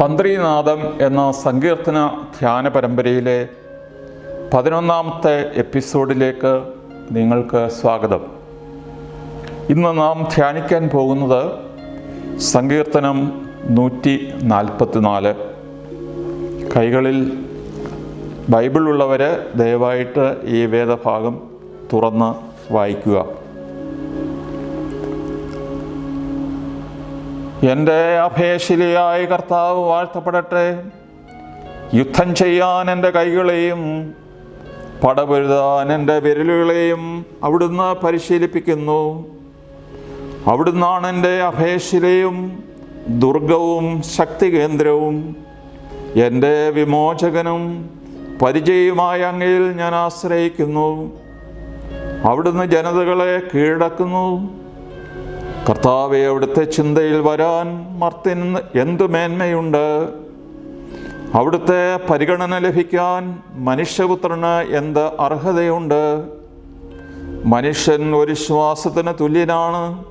തന്ത്രീനാദം എന്ന സങ്കീർത്തന ധ്യാന പരമ്പരയിലെ പതിനൊന്നാമത്തെ എപ്പിസോഡിലേക്ക് നിങ്ങൾക്ക് സ്വാഗതം. ഇന്ന് നാം ധ്യാനിക്കാൻ പോകുന്നത് സങ്കീർത്തനം നൂറ്റി നാൽപ്പത്തിനാല്. കൈകളിൽ ഉള്ളവരെ ദയവായിട്ട് ഈ വേദഭാഗം തുറന്ന് വായിക്കുക. എന്റെ അഭയശിലിയായി കർത്താവ് വാഴ്ത്തപ്പെടട്ടെ. യുദ്ധം ചെയ്യാൻ എന്റെ കൈകളെയും പടപൊരുതാൻ എന്റെ വിരലുകളെയും അവിടുന്ന് പരിശീലിപ്പിക്കുന്നു. അവിടുന്നാണ് എന്റെ അഭയശിലയും ദുർഗവും ശക്തികേന്ദ്രവും എന്റെ വിമോചകനും പരിചയമായ അങ്ങയിൽ ഞാൻ ആശ്രയിക്കുന്നു. അവിടുന്ന് ജനതകളെ കീഴടക്കുന്നു. കർത്താവെ അവിടുത്തെ ചിന്തയിൽ വരാൻ മർത്തിന് എന്തു മേന്മയുണ്ട്? അവിടുത്തെ പരിഗണന ലഭിക്കാൻ മനുഷ്യപുത്രന് എന്ത് അർഹതയുണ്ട്? മനുഷ്യൻ ഒരു ശ്വാസത്തിന് തുല്യനാണ്.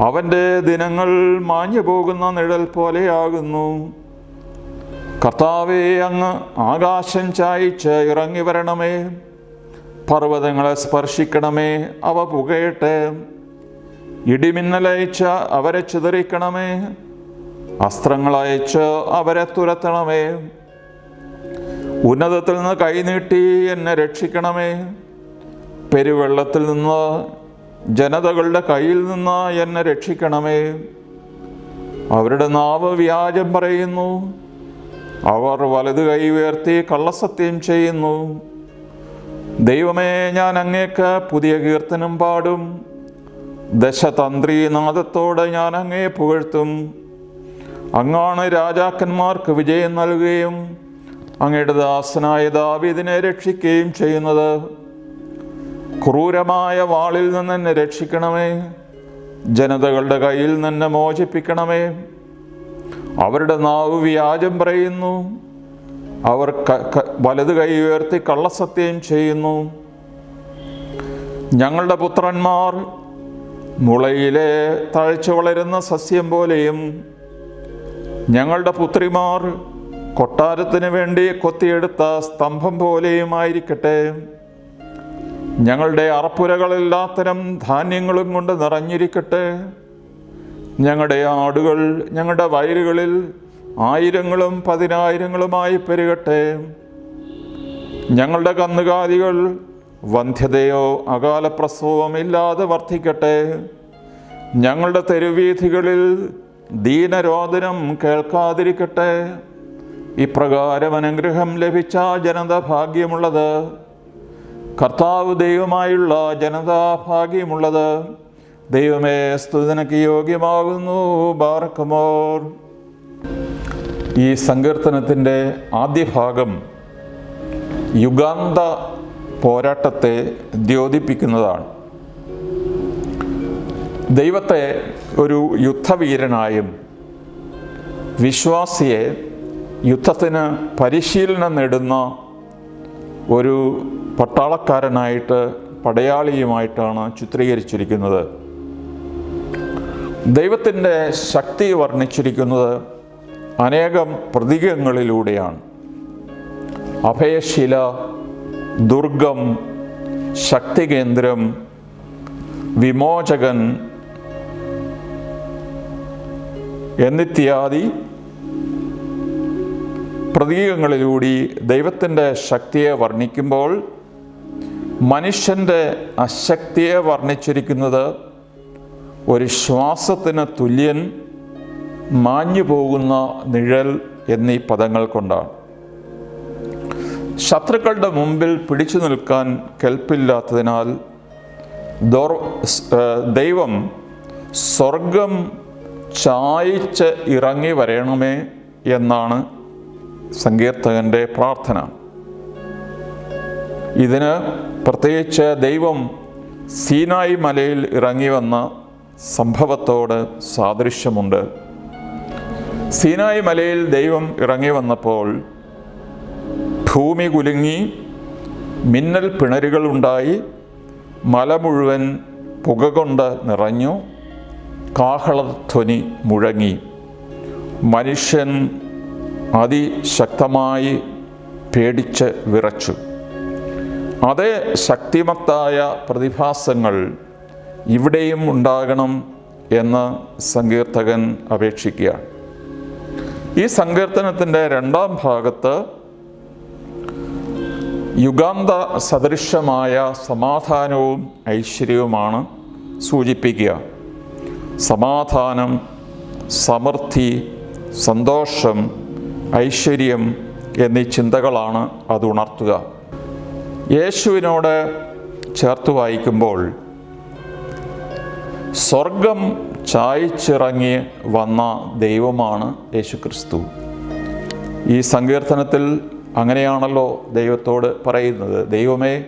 അവന്റെ ദിനങ്ങൾ മാഞ്ഞു പോകുന്ന നിഴൽ പോലെയാകുന്നു. കർത്താവെ അങ്ങ് ആകാശം ചായച്ച് ഇറങ്ങി വരണമേ. പർവതങ്ങളെ സ്പർശിക്കണമേ. അവ പുകയട്ടെ. ഇടിമിന്നലയച്ച് അവരെ ചിതറിക്കണമേ. അസ്ത്രങ്ങളയച്ച് അവരെ തുരത്തണമേ. ഉന്നതത്തിൽ നിന്ന് കൈനീട്ടി എന്നെ രക്ഷിക്കണമേ. പെരുവെള്ളത്തിൽ നിന്ന് ജനതകളുടെ കയ്യിൽ നിന്ന് എന്നെ രക്ഷിക്കണമേ. അവരുടെ നാവ് വ്യാജം പറയുന്നു. അവർ വലത് കൈ ഉയർത്തി കള്ളസത്യം ചെയ്യുന്നു. ദൈവമേ ഞാൻ അങ്ങേക്ക് പുതിയ കീർത്തനം പാടും. ദശതന്ത്രീനാഥത്തോടെ ഞാൻ അങ്ങേ പുകഴ്ത്തും. അങ്ങാണ് രാജാക്കന്മാർക്ക് വിജയം നൽകുകയും അങ്ങയുടെ ദാസനായ ദാവീദിനെ രക്ഷിക്കുകയും ചെയ്യുന്നത്. ക്രൂരമായ വാളിൽ നിന്ന് എന്നെ രക്ഷിക്കണമേ. ജനതകളുടെ കയ്യിൽ നിന്നെ മോചിപ്പിക്കണമേ. അവരുടെ നാവ് വ്യാജം പറയുന്നു. അവർ വലത് കൈ ഉയർത്തി കള്ളസത്യം ചെയ്യുന്നു. ഞങ്ങളുടെ പുത്രന്മാർ മുളയിലെ തഴച്ചു വളരുന്ന സസ്യം പോലെയും ഞങ്ങളുടെ പുത്രിമാർ കൊട്ടാരത്തിന് വേണ്ടി കൊത്തിയെടുത്ത സ്തംഭം പോലെയുമായിരിക്കട്ടെ. ഞങ്ങളുടെ അറപ്പുരകളെല്ലാത്തരം ധാന്യങ്ങളും കൊണ്ട് നിറഞ്ഞിരിക്കട്ടെ. ഞങ്ങളുടെ ആടുകൾ ഞങ്ങളുടെ വയലുകളിൽ ആയിരങ്ങളും പതിനായിരങ്ങളുമായി പെരുകട്ടെ. ഞങ്ങളുടെ കന്നുകാലികൾ വന്ധ്യതയോ അകാലപ്രസവമില്ലാതെ വർദ്ധിക്കട്ടെ ഞങ്ങളുടെ തെരുവീഥികളിൽ ദീനരോദനം കേൾക്കാതിരിക്കട്ടെ. ഇപ്രകാരം അനുഗ്രഹം ലഭിച്ച ജനത ഭാഗ്യമുള്ളത്. കർത്താവ് ദൈവമായുള്ള ജനതാ ഭാഗ്യമുള്ളത്. ദൈവമേ സ്തുതിനക്ക് യോഗ്യമാകുന്നു. ബാർക്കമോർ. ഈ സങ്കീർത്തനത്തിന്റെ ആദ്യ ഭാഗം യുഗാന്ത പോരാട്ടത്തെ ദ്യോതിപ്പിക്കുന്നതാണ്. ദൈവത്തെ ഒരു യുദ്ധവീരനായും വിശ്വാസിയെ യുദ്ധത്തിന് പരിശീലനം നേടുന്ന ഒരു പട്ടാളക്കാരനായിട്ട് പടയാളിയുമായിട്ടാണ് ചിത്രീകരിച്ചിരിക്കുന്നത്. ദൈവത്തിന്റെ ശക്തി വർണിച്ചിരിക്കുന്നത് അനേകം പ്രതീകങ്ങളിലൂടെയാണ്. അഭയശില ദുർഗം ശക്തികേന്ദ്രം വിമോചകൻ എന്നിത്യാദി പ്രതീകങ്ങളിലൂടെ ദൈവത്തിന്റെ ശക്തിയെ വർണിക്കുമ്പോൾ മനുഷ്യന്റെ അശക്തിയെ വർണിച്ചിരിക്കുന്നത് ഒരു ശ്വാസത്തിന് തുല്യൻ മാഞ്ഞു പോകുന്ന നിഴൽ എന്നീ പദങ്ങൾ കൊണ്ടാണ്. ശത്രുക്കളുടെ മുമ്പിൽ പിടിച്ചു നിൽക്കാൻ കെൽപ്പില്ലാത്തതിനാൽ ദൈവം സ്വർഗം ചായച്ച് ഇറങ്ങി വരണമേ എന്നാണ് സങ്കീർത്തകന്റെ പ്രാർത്ഥന. ഇതിന് പ്രത്യേകിച്ച് ദൈവം സീനായി മലയിൽ ഇറങ്ങി വന്ന സംഭവത്തോട് സാദൃശ്യമുണ്ട്. സീനായി മലയിൽ ദൈവം ഇറങ്ങി വന്നപ്പോൾ ഭൂമി കുലുങ്ങി മിന്നൽ പിണരുകളുണ്ടായി മല മുഴുവൻ പുക കൊണ്ട് നിറഞ്ഞു കാഹളധ്വനി മുഴങ്ങി. മനുഷ്യൻ അതിശക്തമായി പേടിച്ച് വിറച്ചു. അതേ ശക്തിമത്തായ പ്രതിഭാസങ്ങൾ ഇവിടെയും ഉണ്ടാകണം എന്ന് സങ്കീർത്തകൻ അപേക്ഷിക്കുകയാണ് ഈ സങ്കീർത്തനത്തിന്റെ രണ്ടാം ഭാഗത്ത് യുഗാന്ത സദൃശമായ സമാധാനവും ഐശ്വര്യവുമാണ് സൂചിപ്പിക്കുക. സമാധാനം സമൃദ്ധി സന്തോഷം ഐശ്വര്യം എന്നീ ചിന്തകളാണ് അത് ഉണർത്തുക. യേശുവിനോട് ചേർത്ത് വായിക്കുമ്പോൾ സ്വർഗം ചായച്ചിറങ്ങി വന്ന ദൈവമാണ് യേശുക്രിസ്തു. ഈ സങ്കീർത്തനത്തിൽ അങ്ങനെയാണല്ലോ ദൈവത്തോട് പറയുന്നത്. ദൈവമേ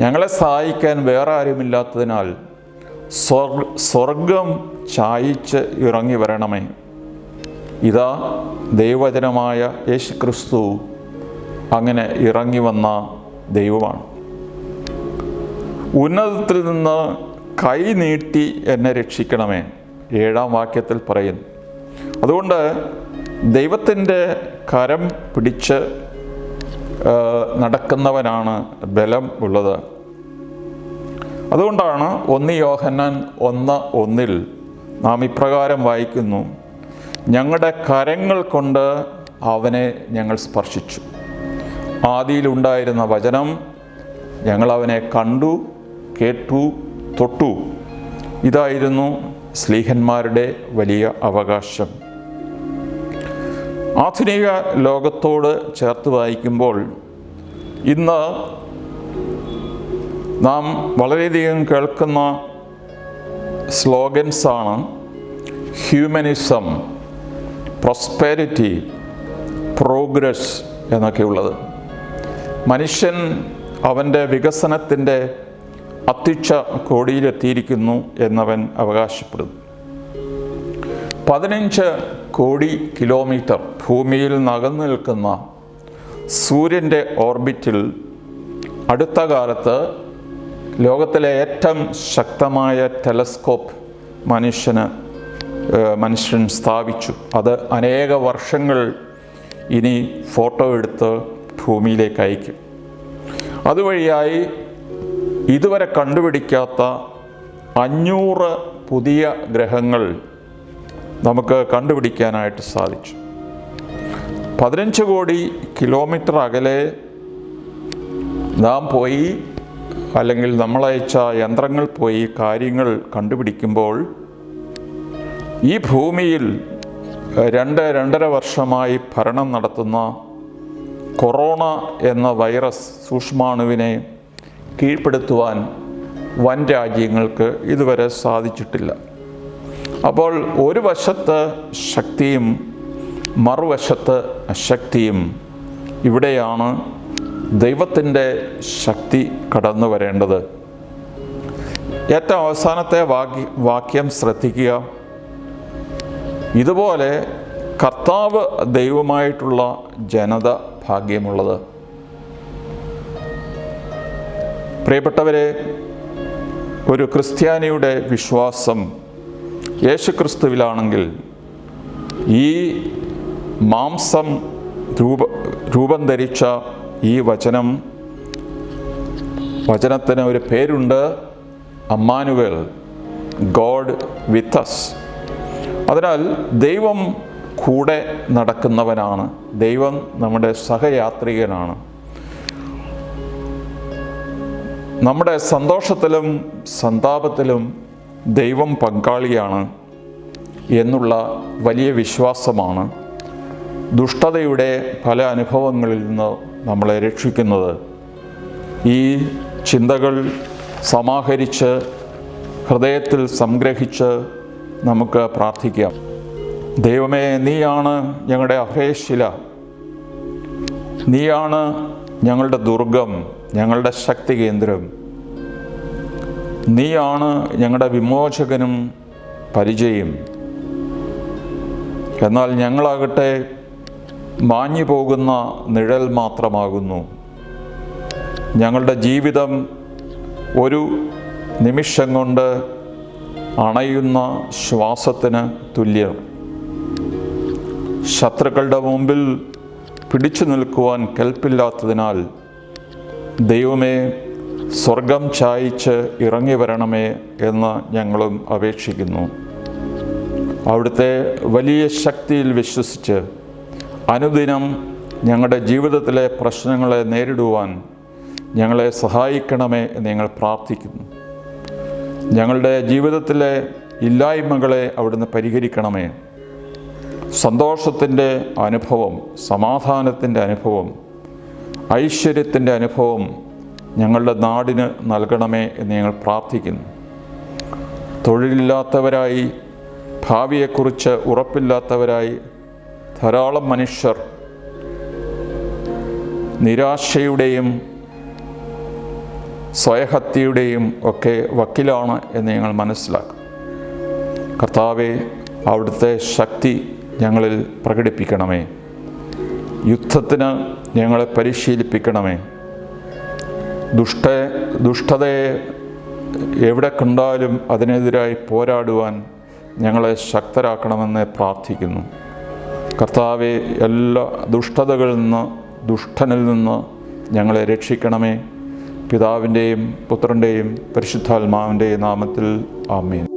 ഞങ്ങളെ സഹായിക്കാൻ വേറെ ആരുമില്ലാത്തതിനാൽ സ്വർ സ്വർഗം ചായച്ച് ഇറങ്ങി വരണമേ. ഇതാ ദൈവവചനമായ യേശുക്രിസ്തു അങ്ങനെ ഇറങ്ങി വന്ന ദൈവമാണ്. ഉന്നതത്തിൽ നിന്ന് കൈ നീട്ടി എന്നെ രക്ഷിക്കണമേ. ഏഴാം വാക്യത്തിൽ പറയുന്നു. അതുകൊണ്ട് ദൈവത്തിന്റെ കരം പിടിച്ച് നടക്കുന്നവനാണ് ബലം ഉള്ളത്. അതുകൊണ്ടാണ് ഒന്ന് യോഹന്നാൻ ഒന്ന് ഒന്നിൽ നാം ഇപ്രകാരം വായിക്കുന്നു ഞങ്ങളുടെ കരങ്ങൾ കൊണ്ട് അവനെ ഞങ്ങൾ സ്പർശിച്ചു. ആദിയിലുണ്ടായിരുന്ന വചനം ഞങ്ങൾ അവനെ കണ്ടു കേട്ടു തൊട്ടു. ഇതായിരുന്നു സ്ലീഹന്മാരുടെ വലിയ അവകാശം. ആധുനിക ലോകത്തോട് ചേർത്ത് വായിക്കുമ്പോൾ ഇന്ന് നാം വളരെയധികം കേൾക്കുന്ന സ്ലോഗൻസാണ് ഹ്യൂമനിസം പ്രോസ്പെരിറ്റി പ്രോഗ്രസ് എന്നൊക്കെയുള്ളത്. മനുഷ്യൻ അവന്റെ വികസനത്തിന്റെ അത്യുച്ച കോടിയിലെത്തിയിരിക്കുന്നു എന്നവൻ അവകാശപ്പെടുന്നു. പതിനഞ്ച് കോടി കിലോമീറ്റർ ഭൂമിയിൽ നകന്നു നിൽക്കുന്ന സൂര്യന്റെ ഓർബിറ്റിൽ അടുത്ത കാലത്ത് ലോകത്തിലെ ഏറ്റവും ശക്തമായ ടെലസ്കോപ്പ് മനുഷ്യന് മനുഷ്യൻ സ്ഥാപിച്ചു. അത് അനേക വർഷങ്ങൾ ഇനി ഫോട്ടോ എടുത്ത് ഭൂമിയിലേക്ക് അയക്കും. അതുവഴിയായി ഇതുവരെ കണ്ടുപിടിക്കാത്ത അഞ്ഞൂറ് പുതിയ ഗ്രഹങ്ങൾ നമുക്ക് കണ്ടുപിടിക്കാനായിട്ട് സാധിച്ചു. പതിനഞ്ച് കോടി കിലോമീറ്റർ അകലെ നാം പോയി അല്ലെങ്കിൽ നമ്മളയച്ച യന്ത്രങ്ങൾ പോയി കാര്യങ്ങൾ കണ്ടുപിടിക്കുമ്പോൾ ഈ ഭൂമിയിൽ രണ്ട് രണ്ടര വർഷമായി ഭരണം നടത്തുന്ന കൊറോണ എന്ന വൈറസ് സൂക്ഷ്മാണുവിനെ കീഴ്പ്പെടുത്തുവാൻ വൻ രാജ്യങ്ങൾക്ക് ഇതുവരെ സാധിച്ചിട്ടില്ല. അപ്പോൾ ഒരു വശത്ത് ശക്തിയും മറുവശത്ത് ശക്തിയും ഇവിടെയാണ് ദൈവത്തിന്റെ ശക്തി കടന്നു വരേണ്ടത്. ഏറ്റവും അവസാനത്തെ വാക്യ വാക്യം ശ്രദ്ധിക്കുക. ഇതുപോലെ കർത്താവ് ദൈവമായിട്ടുള്ള ജനത ഭാഗ്യമുള്ളത്. പ്രിയപ്പെട്ടവരെ ഒരു ക്രിസ്ത്യാനിയുടെ വിശ്വാസം യേശുക്രിസ്തുവിലാണെങ്കിൽ ഈ മാംസം രൂപ രൂപം ധരിച്ച ഈ വചനം വചനത്തിന് ഒരു പേരുണ്ട് അമ്മാനുവേൽ ഗോഡ് വിത്തസ് അതിനാൽ ദൈവം കൂടെ നടക്കുന്നവനാണ്. ദൈവം നമ്മുടെ സഹയാത്രികനാണ്. നമ്മുടെ സന്തോഷത്തിലും സന്താപത്തിലും ദൈവം പങ്കാളിയാണ് എന്നുള്ള വലിയ വിശ്വാസമാണ് ദുഷ്ടതയുടെ പല അനുഭവങ്ങളിൽ നിന്ന് നമ്മളെ രക്ഷിക്കുന്നത്. ഈ ചിന്തകൾ സമാഹരിച്ച് ഹൃദയത്തിൽ സംഗ്രഹിച്ച് നമുക്ക് പ്രാർത്ഥിക്കാം. ദൈവമേ നീയാണ് ഞങ്ങളുടെ അഭയശില. നീയാണ് ഞങ്ങളുടെ ദുർഗം ഞങ്ങളുടെ ശക്തി കേന്ദ്രം നീയാണ് ഞങ്ങളുടെ വിമോചകനും പരിചയം. എന്നാൽ ഞങ്ങളാകട്ടെ മാഞ്ഞു പോകുന്ന നിഴൽ മാത്രമാകുന്നു. ഞങ്ങളുടെ ജീവിതം ഒരു നിമിഷം കൊണ്ട് അണയുന്ന ശ്വാസത്തിന് തുല്യം. ശത്രുക്കളുടെ മുമ്പിൽ പിടിച്ചു നിൽക്കുവാൻ കെൽപ്പില്ലാത്തതിനാൽ ദൈവമേ സ്വർഗം ചായിച്ച് ഇറങ്ങി വരണമേ എന്ന് ഞങ്ങളും അപേക്ഷിക്കുന്നു. അവിടുത്തെ വലിയ ശക്തിയിൽ വിശ്വസിച്ച് അനുദിനം ഞങ്ങളുടെ ജീവിതത്തിലെ പ്രശ്നങ്ങളെ നേരിടുവാൻ ഞങ്ങളെ സഹായിക്കണമേ എന്ന് ഞങ്ങൾ പ്രാർത്ഥിക്കുന്നു. ഞങ്ങളുടെ ജീവിതത്തിലെ ഇല്ലായ്മകളെ അവിടുന്ന് പരിഹരിക്കണമേ. സന്തോഷത്തിന്റെ അനുഭവം സമാധാനത്തിന്റെ അനുഭവം ഐശ്വര്യത്തിന്റെ അനുഭവം ഞങ്ങളുടെ നാടിന് നൽകണമേ എന്ന് ഞങ്ങൾ പ്രാർത്ഥിക്കുന്നു. തൊഴിലില്ലാത്തവരായി ഭാവിയെക്കുറിച്ച് ഉറപ്പില്ലാത്തവരായി ധാരാളം മനുഷ്യർ നിരാശയുടെയും സ്വയഹത്യയുടെയും ഒക്കെ വക്കിലാണ് എന്ന് ഞങ്ങൾ മനസ്സിലാക്കും. കർത്താവെ അവിടുത്തെ ശക്തി ഞങ്ങളിൽ പ്രകടിപ്പിക്കണമേ. യുദ്ധത്തിന് ഞങ്ങളെ പരിശീലിപ്പിക്കണമേ. ദുഷ്ട ദുഷ്ടതയെ എവിടെ കണ്ടാലും അതിനെതിരായി പോരാടുവാൻ ഞങ്ങളെ ശക്തരാക്കണമെന്ന് പ്രാർത്ഥിക്കുന്നു. കർത്താവെ എല്ലാ ദുഷ്ടതകളിൽ നിന്ന് ദുഷ്ടനിൽ നിന്ന് ഞങ്ങളെ രക്ഷിക്കണമേ. പിതാവിന്റെയും പുത്രന്റെയും പരിശുദ്ധാത്മാവിന്റെയും നാമത്തിൽ ആമീൻ.